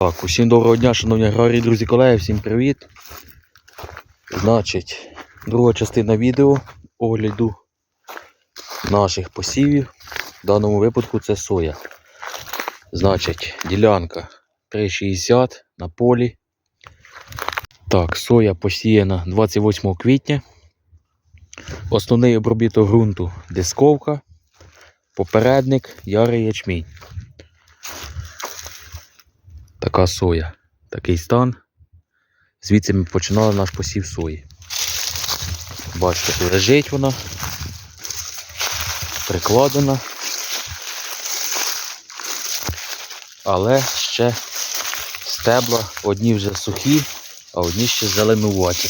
Так, усім доброго дня, шановні аграрії, друзі, колеги, всім привіт. Значить, друга частина відео огляду наших посівів. В даному випадку це соя. Значить, ділянка 3,60 на полі. Так, соя посіяна 28 квітня. Основний обробіток ґрунту дисковка, попередник, ярий ячмінь. Така соя, такий стан. Звідси ми починали наш посів сої. Бачите, лежить вона, прикладена. Але ще стебла одні вже сухі, а одні ще зеленуваті.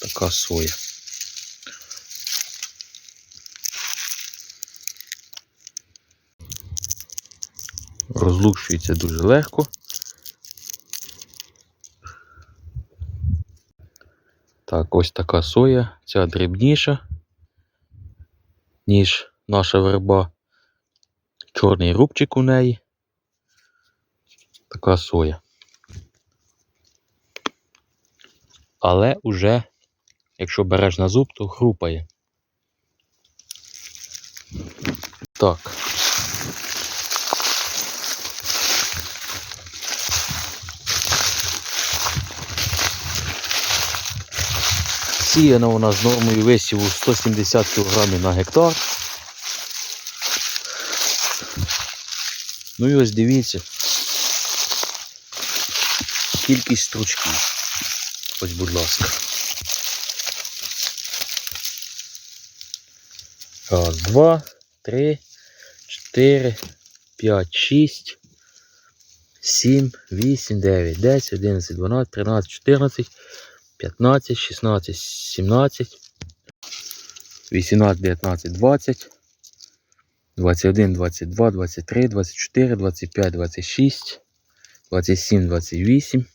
Така соя. Розлущується дуже легко. Так, ось така соя, ця дрібніша, ніж наша верба. Чорний рубчик у неї. Така соя. Але уже, якщо береш на зуб, то хрупає. Так. Сіяна вона з нормою висіву 170 кг на гектар. Ну і ось дивіться. Кількість стручків. Ось, будь ласка. Раз, два, три, чотири, п'ять, шість, сім, вісім, дев'ять, десять, одинадцять, дванадцять, тринадцять, чотирнадцять. 15, 16, 17, 18, 19, 20, 21, 22, 23, 24, 25, 26, 27, 28,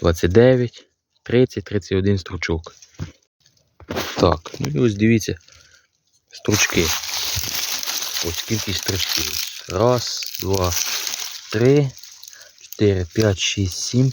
29, 30, 31 стручок. Так, ну і ось дивіться стручки. Ось кількість стручків. Раз, два, три, чотири, п'ять, шість, сім.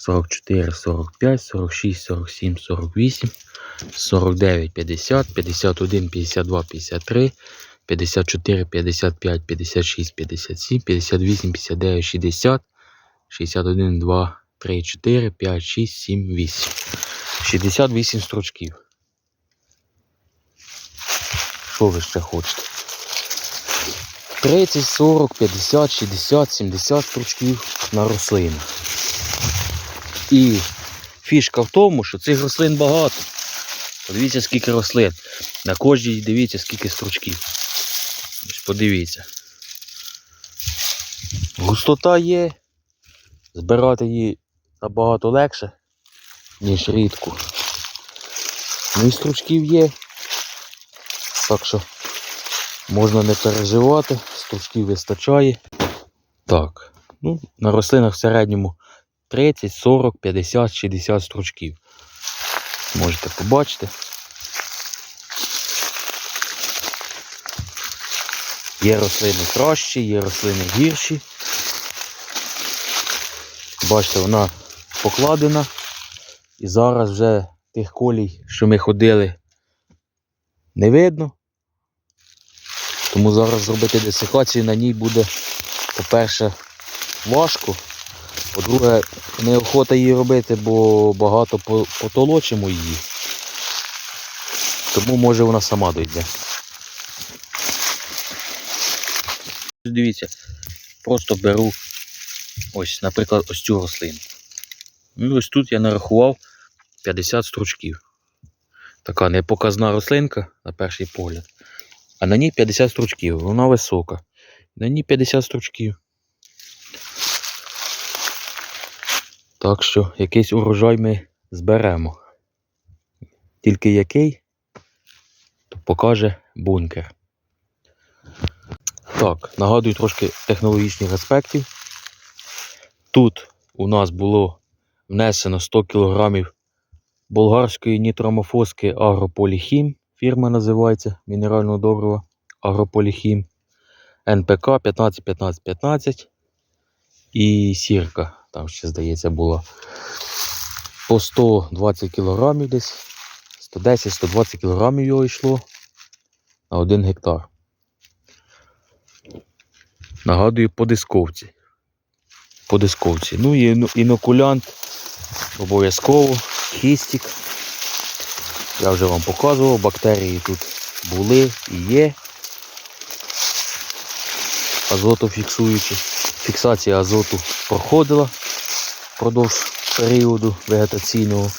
44, 45, 46, 47, 48, 49, 50, 51, 52, 53, 54, 55, 56, 57, 58, 59, 60, 61, 2, 3, 4, 5, 6, 7, 8. 68 стручків. Що ви ще хочете? 30, 40, 50, 60, 70 стручків на рослину. І фішка в тому, що цих рослин багато. Подивіться, скільки рослин. На кожній дивіться, скільки стручків. Ось Подивіться. Густота є. Збирати її набагато легше, ніж рідку. Ну і стручків є. Так що можна не переживати, стручків вистачає. Так, ну, на рослинах в середньому 30, 40, 50, 60 стручків. Можете побачити. Є рослини кращі, є рослини гірші. Бачите, вона покладена. І зараз вже тих колій, що ми ходили, не видно. Тому зараз зробити десикацію на ній буде, по-перше, важко. По-друге, неохота її робити, бо багато потолочимо її. Тому може вона сама дойде. Дивіться, просто беру ось, наприклад, ось цю рослину. Ну, ось тут я нарахував 50 стручків. Така непоказна рослинка, на перший погляд. а на ній 50 стручків. Вона висока. На ній 50 стручків. Так що якийсь урожай ми зберемо. Тільки який, то покаже бункер. Так, нагадую трошки технологічних аспектів. Тут у нас було внесено 100 кг болгарської нітромофоски Агрополіхім. Фірма називається мінерального добрива Агрополіхім. НПК 15 15 15 і сірка. Там ще, здається, була по 120 кг десь. 110-120 кг його йшло на 1 гектар. Нагадую, по дисковці. По дисковці. Ну і інокулянт обов'язково, хістік. Я вже вам показував, бактерії тут були і є. Азотофіксуючі. Фіксація азоту проходила впродовж періоду вегетаційного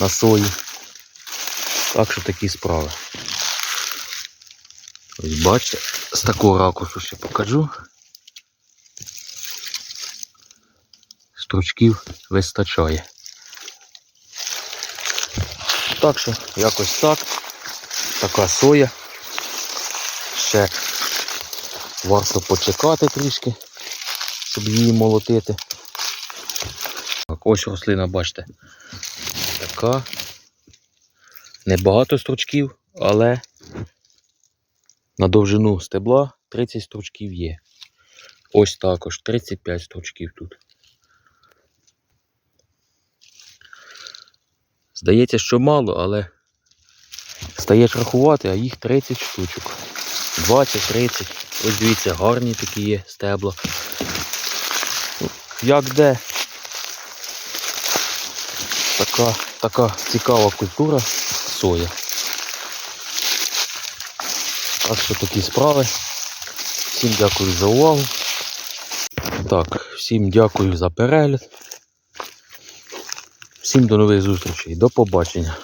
на сої. Так що такі справи. Ось бачите, з такого ракурсу ще покажу. Стручків вистачає. Так що, якось так. Така соя. Ще варто почекати трішки, щоб її молотити. Так, ось рослина, бачите. Така. Небагато стручків, але на довжину стебла 30 стручків є. Ось також 35 стручків тут. Здається, що мало, але стаєш рахувати, а їх 30 штучок. 20-30. Ось дивіться, гарні такі є стебла. Як де? Така, така цікава культура соя. Так що такі справи. Всім дякую за увагу. Так, всім дякую за перегляд. Всім до нових зустрічей. До побачення.